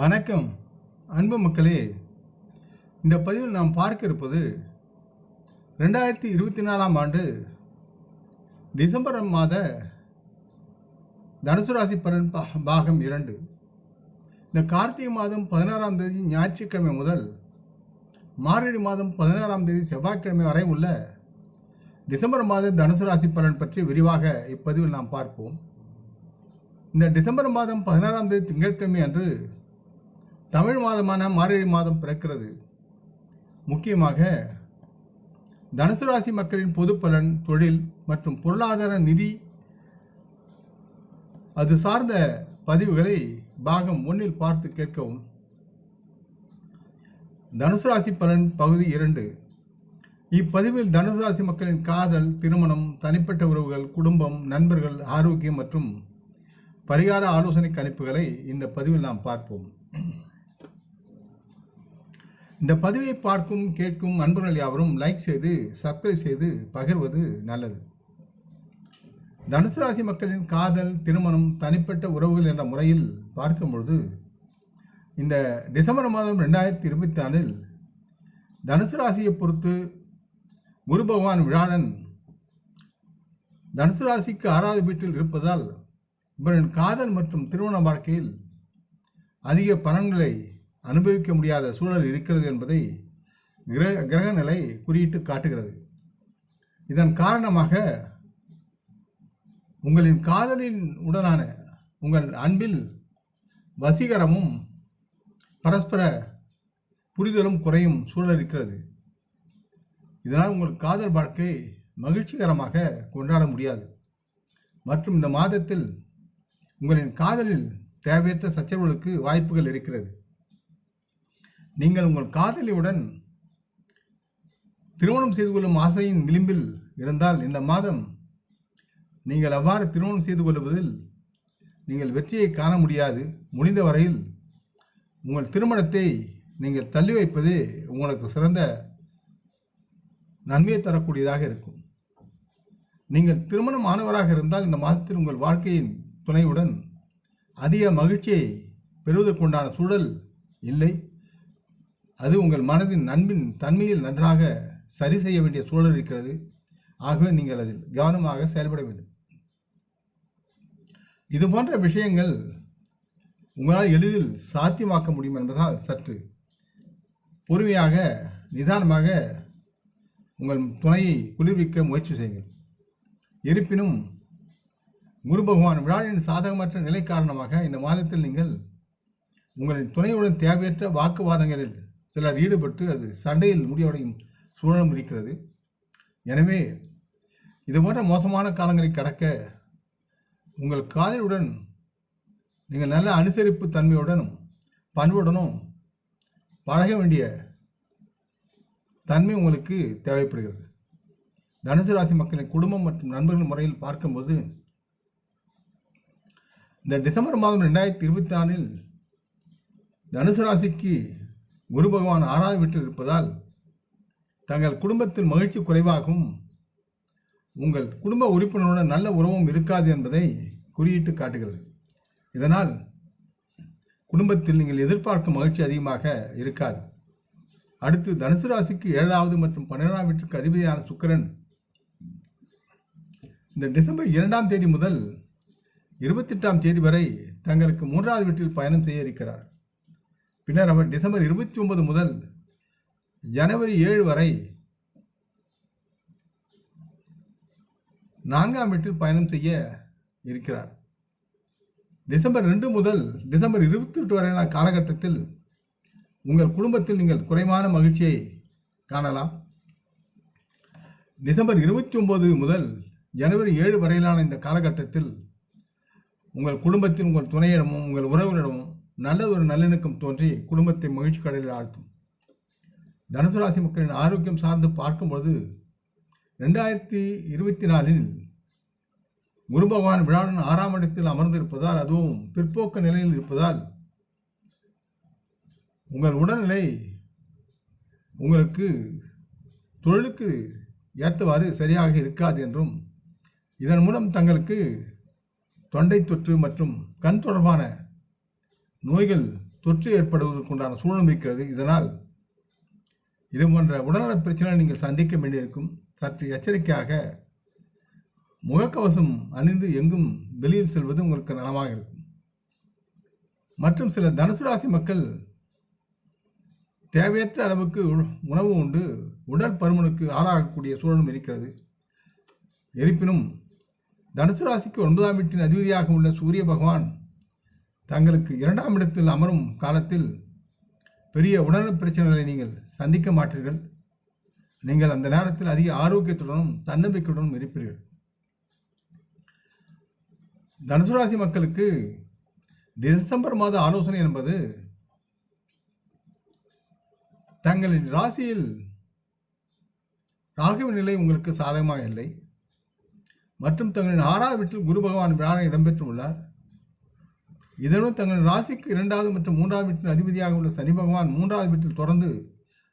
வணக்கம் அன்பு மக்களே. இந்த பதிவில் நாம் பார்க்க இருப்பது ரெண்டாயிரத்தி இருபத்தி நாலாம் ஆண்டு டிசம்பர் மாத தனுசு ராசி பலன் பாகம் இரண்டு. இந்த கார்த்திகை மாதம் பதினாறாம் தேதி ஞாயிற்றுக்கிழமை முதல் மார்கழி மாதம் பதினாறாம் தேதி செவ்வாய்க்கிழமை வரை உள்ள டிசம்பர் மாத தனுசு ராசி பலன் பற்றி விரிவாக இப்பதிவில் நாம் பார்ப்போம். இந்த டிசம்பர் மாதம் பதினாறாம் தேதி திங்கட்கிழமை அன்று தமிழ் மாதமான மார்கழி மாதம் பிறக்கிறது. முக்கியமாக தனுசு ராசி மக்களின் பொது பலன் தொழில் மற்றும் பொருளாதார நிதி அது சார்ந்த பதிவுகளை பாகம் ஒன்றில் பார்த்து கேட்கவும். தனுசு ராசி பலன் பகுதி இரண்டு. இப்பதிவில் தனுசு ராசி மக்களின் காதல் திருமணம் தனிப்பட்ட உறவுகள் குடும்பம் நண்பர்கள் ஆரோக்கியம் மற்றும் பரிகார ஆலோசனை கணிப்புகளை இந்த பதிவில் நாம் பார்ப்போம். இந்த பதிவை பார்க்கும் கேட்கும் அன்பர்கள் யாவரும் லைக் செய்து சப்ஸ்கிரைப் செய்து பகிர்வது நல்லது. தனுசு ராசி மக்களின் காதல் திருமணம் தனிப்பட்ட உறவுகள் என்ற முறையில் பார்க்கும் பொழுது இந்த டிசம்பர் மாதம் ரெண்டாயிரத்தி இருபத்தி நாலில் தனுசு ராசியை பொறுத்து குரு பகவான் விழாடன் தனுசு ராசிக்கு ஆறாவது வீட்டில் இருப்பதால் இவரின் காதல் மற்றும் திருமண வாழ்க்கையில் அதிக பலன்களை அனுபவிக்க முடியாத சூழல் இருக்கிறது என்பதை கிரக கிரக நிலை குறியிட்டு காட்டுகிறது. இதன் காரணமாக உங்களின் காதலின் உடனான உங்கள் அன்பில் வசீகரமும் பரஸ்பர புரிதலும் குறையும் சூழல் இருக்கிறது. இதனால் உங்கள் காதல் வாழ்க்கை மகிழ்ச்சிகரமாக கொண்டாட முடியாது. மற்றும் இந்த மாதத்தில் உங்களின் காதலில் தேவையற்ற சச்சரவுகளுக்கு வாய்ப்புகள் இருக்கிறது. நீங்கள் உங்கள் காதலியுடன் திருமணம் செய்து கொள்ளும் ஆசையின் விளிம்பில் இருந்தால் இந்த மாதம் நீங்கள் அவ்வாறு திருமணம் செய்து கொள்வதில் நீங்கள் வெற்றியை காண முடியாது. முடிந்த வரையில் உங்கள் திருமணத்தை நீங்கள் தள்ளி வைப்பதே உங்களுக்கு சிறந்த நன்மையை தரக்கூடியதாக இருக்கும். நீங்கள் திருமணம் ஆனவராக இருந்தால் இந்த மாதத்தில் உங்கள் வாழ்க்கையின் துணையுடன் அதிக மகிழ்ச்சியை பெறுவதற்குண்டான சூழல் இல்லை. அது உங்கள் மனதின் நண்பின் தன்மையில் நன்றாக சரி செய்ய வேண்டிய சூழல் இருக்கிறது. ஆகவே நீங்கள் அதில் கவனமாக செயல்பட வேண்டும். இது போன்ற விஷயங்கள் உங்களால் எளிதில் சாத்தியமாக்க முடியும் என்பதால் சற்று பொறுமையாக நிதானமாக உங்கள் துணையை குளிர்விக்க முயற்சி செய்யுங்கள். இருப்பினும் குரு பகவான் விழாவின் சாதகமற்ற நிலை காரணமாக இந்த மாதத்தில் நீங்கள் உங்களின் துணையுடன் தேவையற்ற வாக்குவாதங்களில் சிலர் ஈடுபட்டு அது சண்டையில் முடிவடையும் சூழலும் இருக்கிறது. எனவே இது போன்ற மோசமான காலங்களை கடக்க உங்கள் காதலுடன் நீங்கள் நல்ல அனுசரிப்பு தன்மையுடனும் பண்புடனும் பழக வேண்டிய தன்மை உங்களுக்கு தேவைப்படுகிறது. தனுசு ராசி மக்களின் குடும்பம் மற்றும் நண்பர்கள் முறையில் பார்க்கும்போது இந்த டிசம்பர் மாதம் ரெண்டாயிரத்தி இருபத்தி நாலில் தனுசு ராசிக்கு குரு பகவான் ஆறாவது வீட்டில் இருப்பதால் தங்கள் குடும்பத்தில் மகிழ்ச்சி குறைவாகவும் உங்கள் குடும்ப உறுப்பினருடன் நல்ல உறவும் இருக்காது என்பதை குறியிட்டு காட்டுகிறது. இதனால் குடும்பத்தில் நீங்கள் எதிர்பார்க்கும் மகிழ்ச்சி அதிகமாக இருக்காது. அடுத்து தனுசு ராசிக்கு ஏழாவது மற்றும் பன்னிரெண்டாம் வீட்டுக்கு அதிபதியான சுக்கிரன் இந்த டிசம்பர் இரண்டாம் தேதி முதல் இருபத்தெட்டாம் தேதி வரை தங்களுக்கு மூன்றாவது வீட்டில் பயணம் செய்ய இருக்கிறார். பின்னர் அவர் டிசம்பர் இருபத்தி ஒன்பது முதல் ஜனவரி ஏழு வரை நான்காம் வீட்டில் பயணம் செய்ய இருக்கிறார். டிசம்பர் ரெண்டு முதல் டிசம்பர் இருபத்தி எட்டு வரையிலான காலகட்டத்தில் உங்கள் குடும்பத்தில் நீங்கள் குறைவான மகிழ்ச்சியை காணலாம். டிசம்பர் இருபத்தி ஒன்பது முதல் ஜனவரி ஏழு வரையிலான இந்த காலகட்டத்தில் உங்கள் குடும்பத்தில் உங்கள் துணையிடமும் உங்கள் உறவுகளிடமும் நல்ல ஒரு நல்லிணக்கம் தோன்றி குடும்பத்தை மகிழ்ச்சி கடலில் ஆழ்த்தும். தனுசு ராசி மக்களின் ஆரோக்கியம் சார்ந்து பார்க்கும்போது ரெண்டாயிரத்தி இருபத்தி நாலில் குரு பகவான் விழாவின் ஆறாம் இடத்தில் அமர்ந்திருப்பதால் அதுவும் பிற்போக்க நிலையில் இருப்பதால் உங்கள் உடல்நிலை உங்களுக்கு தொழிலுக்கு ஏற்றவாறு சரியாக இருக்காது என்றும் இதன் மூலம் தங்களுக்கு தொண்டை தொற்று மற்றும் கண் தொடர்பான நோய்கள் தொற்று ஏற்படுவதற்குண்டான சூழலும் இருக்கிறது. இதனால் இது போன்ற உடல்நலப் பிரச்சனை நீங்கள் சந்திக்க வேண்டியிருக்கும். சற்று எச்சரிக்கையாக முகக்கவசம் அணிந்து எங்கும் வெளியில் செல்வது உங்களுக்கு நலமாக இருக்கும். மற்றும் சில தனுசு ராசி மக்கள் தேவையற்ற அளவுக்கு உ- உணவு உண்டு. உடல் பருமனுக்கு ஆளாகக்கூடிய சூழலும் இருக்கிறது. இருப்பினும் தனுசு ராசிக்கு ஒன்பதாம் வீட்டின் அதிபதியாக உள்ள சூரிய பகவான் தங்களுக்கு இரண்டாம் இடத்தில் அமரும் காலத்தில் பெரிய உடல்நலப் பிரச்சனைகளை நீங்கள் சந்திக்க மாட்டீர்கள். நீங்கள் அந்த நேரத்தில் அதிக ஆரோக்கியத்துடனும் தன்னம்பிக்கையுடனும் இருப்பீர்கள். தனுசு ராசி மக்களுக்கு டிசம்பர் மாத ஆலோசனை என்பது தங்களின் ராசியில் ராகவ நிலை உங்களுக்கு சாதகமாக இல்லை. மற்றும் தங்களின் ஆறாவது வீட்டில் குரு பகவான் வியாழன் இடம்பெற்றுள்ளார். இதனுடன் தங்கள் ராசிக்கு இரண்டாவது மற்றும் மூன்றாவது வீட்டின் அதிபதியாக உள்ள சனி பகவான் மூன்றாவது வீட்டில் தொடர்ந்து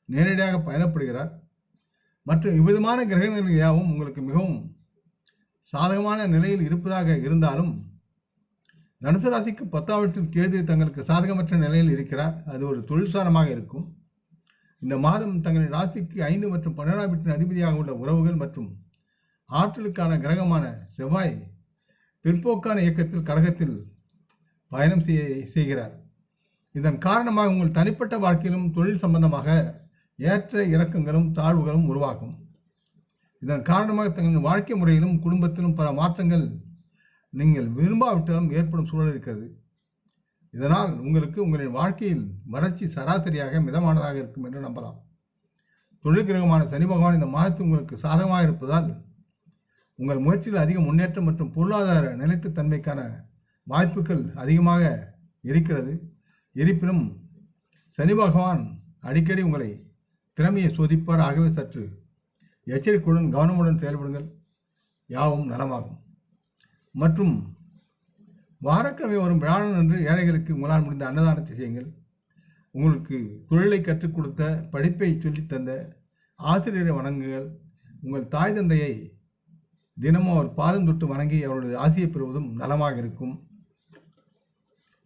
நேரடியாக பயணப்படுகிறார். மற்றும் இவ்விதமான கிரகங்கள் யாவும் உங்களுக்கு மிகவும் சாதகமான நிலையில் இருப்பதாக இருந்தாலும் தனுசு ராசிக்கு பத்தாம் வீட்டில் கேது தங்களுக்கு சாதகமற்ற நிலையில் இருக்கிறார். அது ஒரு தொழில்சாரமாக இருக்கும். இந்த மாதம் தங்களின் ராசிக்கு ஐந்து மற்றும் பன்னிரெண்டாம் வீட்டின் அதிபதியாக உள்ள உறவுகள் மற்றும் ஆற்றலுக்கான கிரகமான செவ்வாய் பிற்போக்கான இயக்கத்தில் கடகத்தில் பயணம் செய்ய செய்கிறார். இதன் காரணமாக உங்கள் தனிப்பட்ட வாழ்க்கையிலும் தொழில் சம்பந்தமாக ஏற்ற இறக்கங்களும் தாழ்வுகளும் உருவாகும். இதன் காரணமாக தங்கள் வாழ்க்கை முறையிலும் குடும்பத்திலும் பல மாற்றங்கள் நீங்கள் விரும்பாவிட்டாலும் ஏற்படும் சூழல் இருக்கிறது. இதனால் உங்களுக்கு உங்களின் வாழ்க்கையில் வறட்சி சராசரியாக மிதமானதாக இருக்கும் என்று நம்பலாம். தொழில் கிரகமான சனி பகவான் இந்த மாதத்தில் உங்களுக்கு சாதகமாக இருப்பதால் உங்கள் முயற்சியில் அதிக முன்னேற்றம் மற்றும் பொருளாதார நிலைத்த தன்மைக்கான வாய்ப்புகள் அதிகமாக இருக்கிறது. இருப்பினும் சனி பகவான் அடிக்கடி உங்களை திறமையை சோதிப்பார். ஆகவே சற்று எச்சரிக்கையுடன் கவனமுடன் செயல்படுங்கள். யாவும் நலமாகும். மற்றும் வாரக்கிழமை வரும் வியாழன் என்று ஏழைகளுக்கு உங்களால் முடிந்த அன்னதானத்தை செய்யுங்கள். உங்களுக்கு தொழிலை கற்றுக் கொடுத்த படிப்பை சொல்லித் தந்த ஆசிரியரை வணங்குங்கள். உங்கள் தாய் தந்தையை தினமும் அவர் பாதம் தொட்டு வணங்கி அவருடைய ஆசையை பெறுவதும் நலமாக இருக்கும்.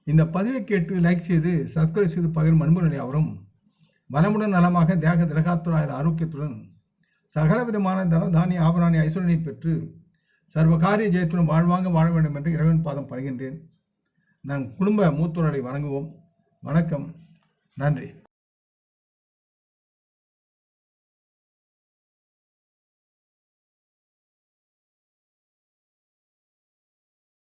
இந்த பதிவை கேட்டு லைக் செய்து சப்ஸ்கிரைப் செய்து பகிரும் அன்புநிலை அவரும் வளமுடன் நலமாக தேக திலகாத்துராய ஆரோக்கியத்துடன் சகல விதமான தனதானிய ஆபராணி ஐஸ்வரனை பெற்று சர்வ காரிய ஜெயத்துடன் வாழ்வாங்க வாழ வேண்டும் என்று இறைவன் பாதம் பருகின்றேன் நம் குடும்ப மூத்தோரலை வணங்குவோம். வணக்கம். நன்றி.